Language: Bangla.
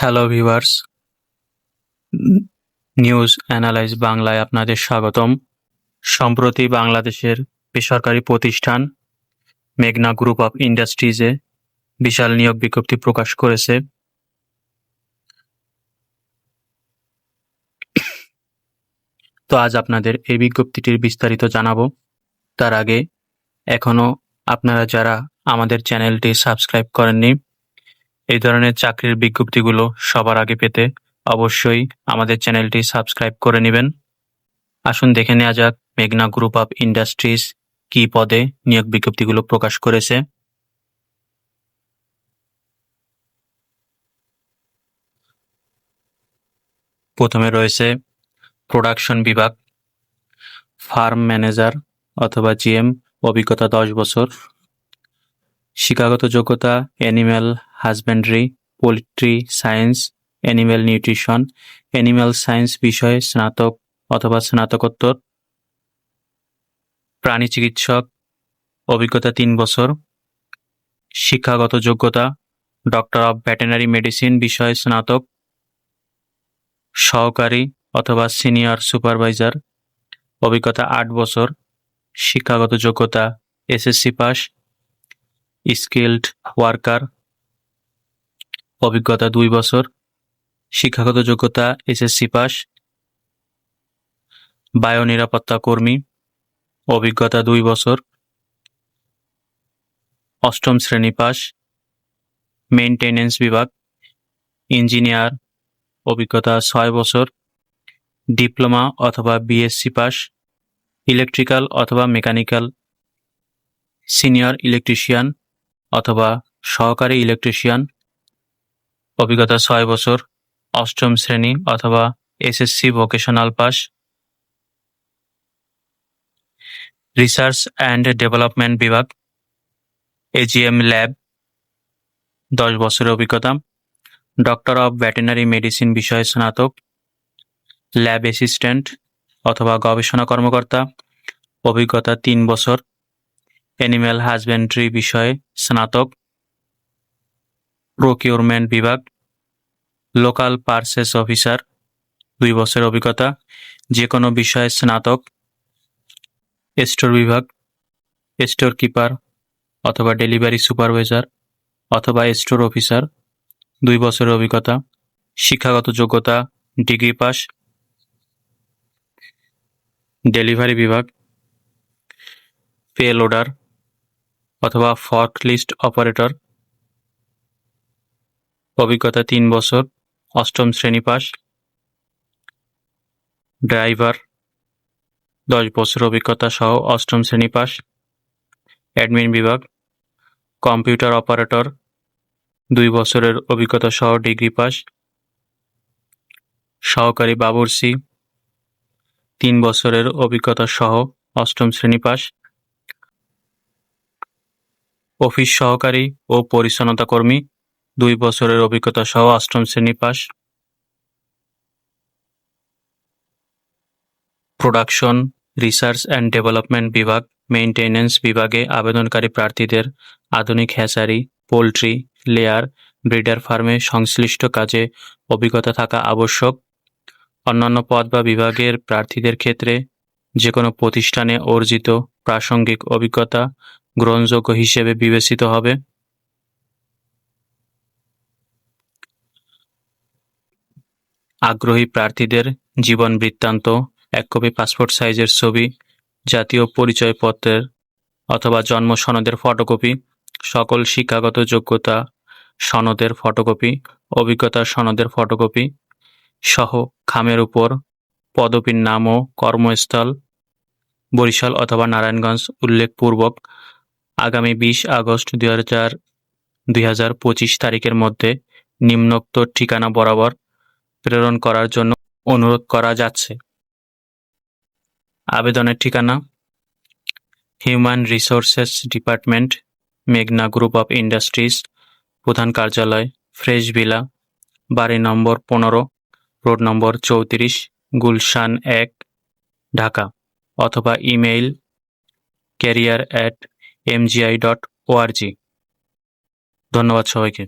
হ্যালো ভিউয়ার্স নিউজ অ্যানালাইজ বাংলায় আপনাদের স্বাগতম। সম্প্রতি বাংলাদেশের বেসরকারি প্রতিষ্ঠান মেঘনা গ্রুপ অফ ইন্ডাস্ট্রিজে বিশাল নিয়োগ বিজ্ঞপ্তি প্রকাশ করেছে। তো আজ আপনাদের এই বিজ্ঞপ্তিটির বিস্তারিত জানাব। তার আগে এখনও আপনারা যারা আমাদের চ্যানেলটি সাবস্ক্রাইব করেননি এই ধরনের চাকরির বিজ্ঞপ্তিগুলো সবার আগে পেতে অবশ্যই আমাদের চ্যানেলটি সাবস্ক্রাইব করে নেবেন। আসুন দেখে নেওয়া যাক মেঘনা গ্রুপ অফ ইন্ডাস্ট্রিজ কি পদে নিয়োগ বিজ্ঞপ্তিগুলো প্রকাশ করেছে। প্রথমে রয়েছে প্রোডাকশন বিভাগ, ফার্ম ম্যানেজার অথবা জিএম, অভিজ্ঞতা দশ বছর, শিক্ষাগত যোগ্যতা, animal husbandry poultry science animal nutrition animal science বিষয়ে স্নাতক অথবা স্নাতকোত্তর, প্রাণী চিকিৎসক, অভিজ্ঞতা তিন বছর, শিক্ষাগত যোগ্যতা ডক্টর অফ ভেটেনারি মেডিসিন বিষয়ে স্নাতক, সহকারী অথবা সিনিয়র সুপারভাইজার অভিজ্ঞতা আট বছর, শিক্ষাগত যোগ্যতা, এসএসসি পাস স্কিল্ড ওয়ার্কার অভিজ্ঞতা দুই বছর, শিক্ষাগত যোগ্যতা এসএসসি পাস বায়ু নিরাপত্তা কর্মী, অভিজ্ঞতা দুই বছর, অষ্টম শ্রেণি পাস মেইনটেনেন্স বিভাগ ইঞ্জিনিয়ার অভিজ্ঞতা ছয় বছর ডিপ্লোমা অথবা বিএসসি পাস ইলেকট্রিক্যাল অথবা মেকানিক্যাল সিনিয়র ইলেকট্রিশিয়ান অথবা সহকারী ইলেকট্রিশিয়ান অভিজ্ঞতা ছয় বছর, অষ্টম শ্রেণি অথবা SSC vocational pass research and development বিভাগ এজিএম ল্যাব দশ বছরের অভিজ্ঞতা ডক্টর অফ ভেটেনারি মেডিসিন বিষয়ে স্নাতক ল্যাব অ্যাসিস্ট্যান্ট অথবা গবেষণা কর্মকর্তা, অভিজ্ঞতা তিন বছর অ্যানিম্যাল হাজবেন্ড্রি বিষয়ে স্নাতক প্রকিউরমেন্ট বিভাগ, লোকাল পার্সেস অফিসার, দুই বছরের অভিজ্ঞতা যে কোনো বিষয়ে স্নাতক, স্টোর বিভাগ, স্টোর কিপার অথবা ডেলিভারি সুপারভাইজার অথবা স্টোর অফিসার, দুই বছরের অভিজ্ঞতা, শিক্ষাগত যোগ্যতা, ডিগ্রি পাস, ডেলিভারি বিভাগ পে লোডার অথবা ফর্ক লিস্ট অপারেটর অভিজ্ঞতা তিন বছর, অষ্টম শ্রেণি পাস, ড্রাইভার দশ বছর অভিজ্ঞতা সহ অষ্টম শ্রেণি পাস, অ্যাডমিন বিভাগ, কম্পিউটার অপারেটর, দুই বছরের অভিজ্ঞতা সহ ডিগ্রি পাস, সহকারী বাবুর্চি, তিন বছরের অভিজ্ঞতা সহ অষ্টম শ্রেণি পাস, অফিস সহকারী ও পরিচ্ছন্নতা কর্মী দুই বছরের অভিজ্ঞতা সহ অষ্টম শ্রেণি pass production research and development বিভাগ মেইনটেনেন্স বিভাগে আবেদনকারী প্রার্থীদের আধুনিক হ্যাচারি, পোলট্রি, লেয়ার, ব্রিডার ফার্মে সংশ্লিষ্ট কাজে অভিজ্ঞতা থাকা আবশ্যক। অন্যান্য পদ বা বিভাগের প্রার্থীদের ক্ষেত্রে যে কোনো প্রতিষ্ঠানে অর্জিত প্রাসঙ্গিক অভিজ্ঞতা গ্রহণযোগ্য হিসেবে বিবেচিত হবে। আগ্রহী প্রার্থীদের জীবন বৃত্তান্ত, এক কপি পাসপোর্ট সাইজের ছবি, জাতীয় পরিচয়পত্রের অথবা জন্ম সনদের ফটোকপি, সকল শিক্ষাগত যোগ্যতা সনদের ফটোকপি অভিজ্ঞতা সনদের ফটোকপি সহ খামের উপর পদবীর নাম ও কর্মস্থল, বরিশাল অথবা নারায়ণগঞ্জ উল্লেখপূর্বক আগামী বিশ আগস্ট দুই হাজার দুই হাজার পঁচিশ তারিখের মধ্যে নিম্নোক্ত ঠিকানা বরাবর প্রেরণ করার জন্য অনুরোধ করা যাচ্ছে। আবেদনের ঠিকানা হিউম্যান রিসোর্সেস ডিপার্টমেন্ট, মেঘনা গ্রুপ অফ ইন্ডাস্ট্রিজ, প্রধান কার্যালয় ফ্রেশ ভিলা বাড়ি নম্বর পনেরো, রোড নম্বর চৌত্রিশ, গুলশান এক, ঢাকা, অথবা email career at MGI dot ORG. ধন্যবাদ সবাইকে।